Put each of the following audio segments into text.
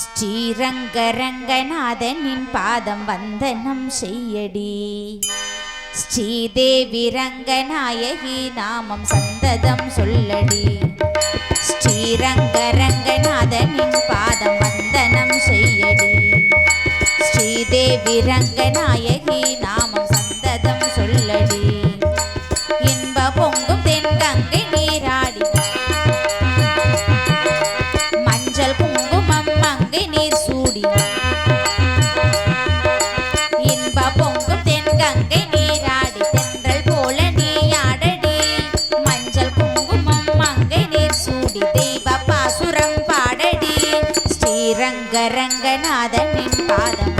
ஸ்ரீரங்கரங்கநாதனின் பாதம் வந்தனம் செய்யடி. ஸ்ரீதேவி ரங்கநாயகி நாமம் சந்ததம் சொல்லடி. ஸ்ரீரங்கரங்கநாதனின் பாதம் வந்தனம் செய்யடி. ஸ்ரீதேவி ரங்கநாயகி கரங்கநாதனின் பாதம்.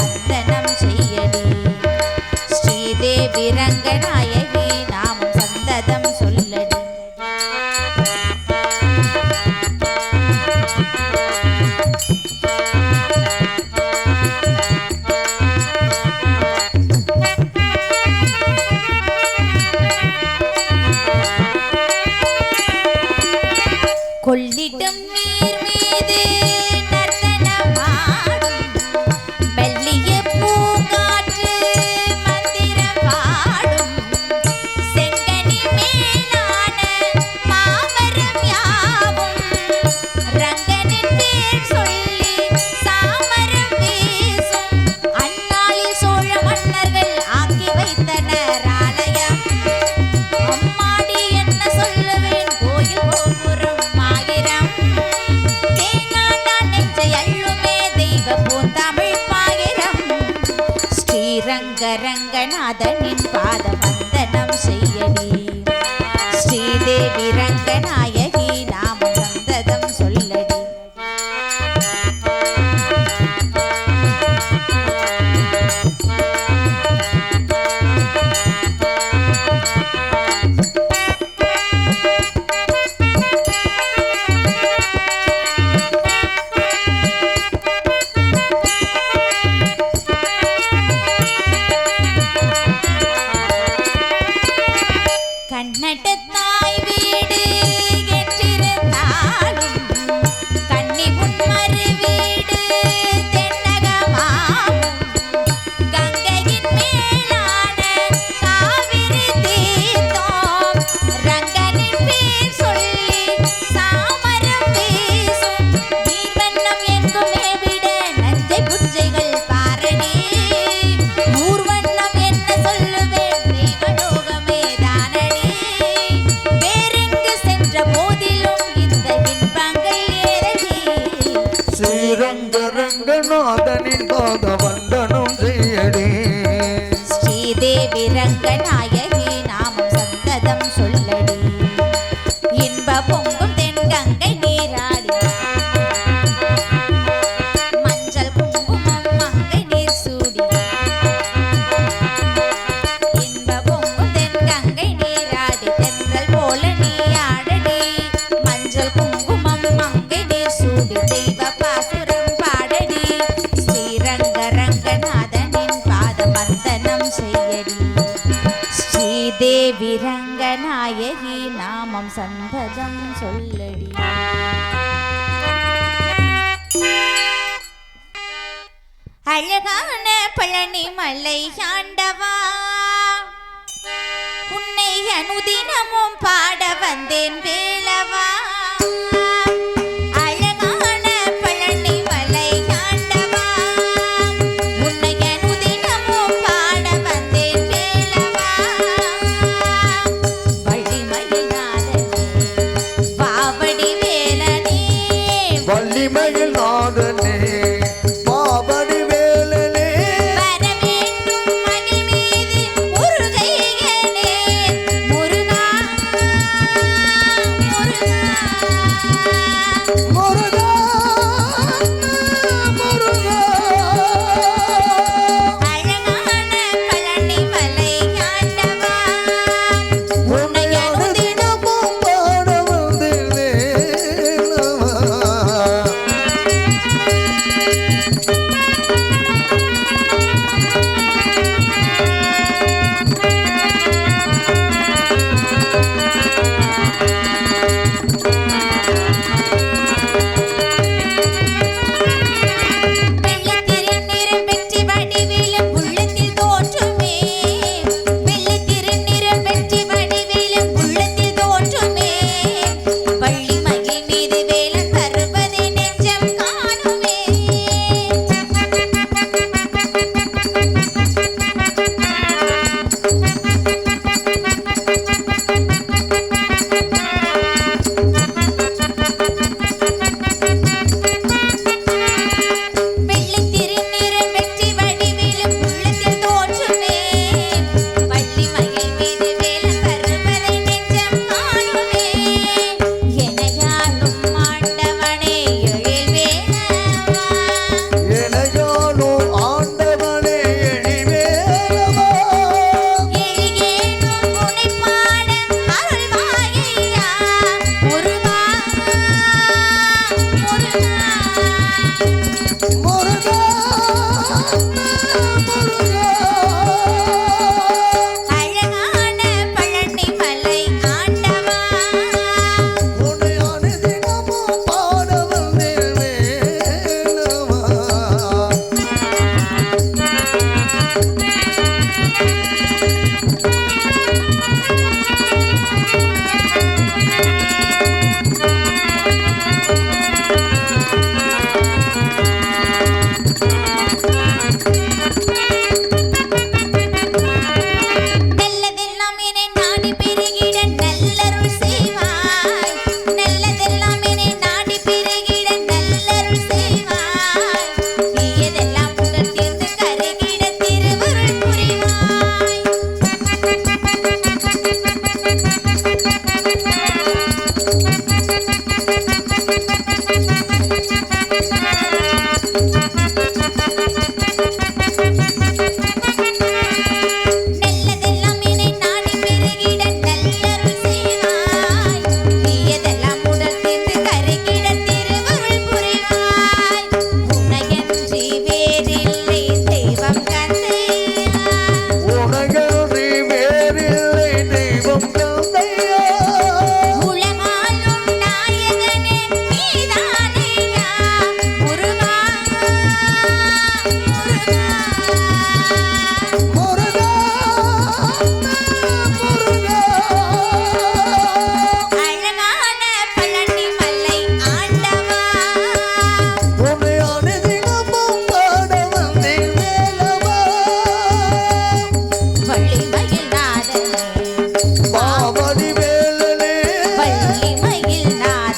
ஸ்ரீரங்கநாதனின் பாத வந்தனம் செய்யடி ஸ்ரீதேவி ரங்கநாத விரங்கநாயகி நாமம் சந்ததம் சொல்லடி. அழகான பழனி மலை ஆண்டவா உன்னை அனுதினமும் பாட வந்தேன் வேளவா. Oh, yeah.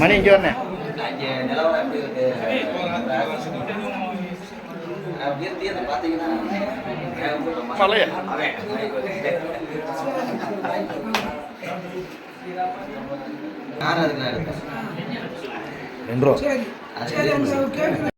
மணி இங்கே வரணும் பழைய ரெண்டு ரூபா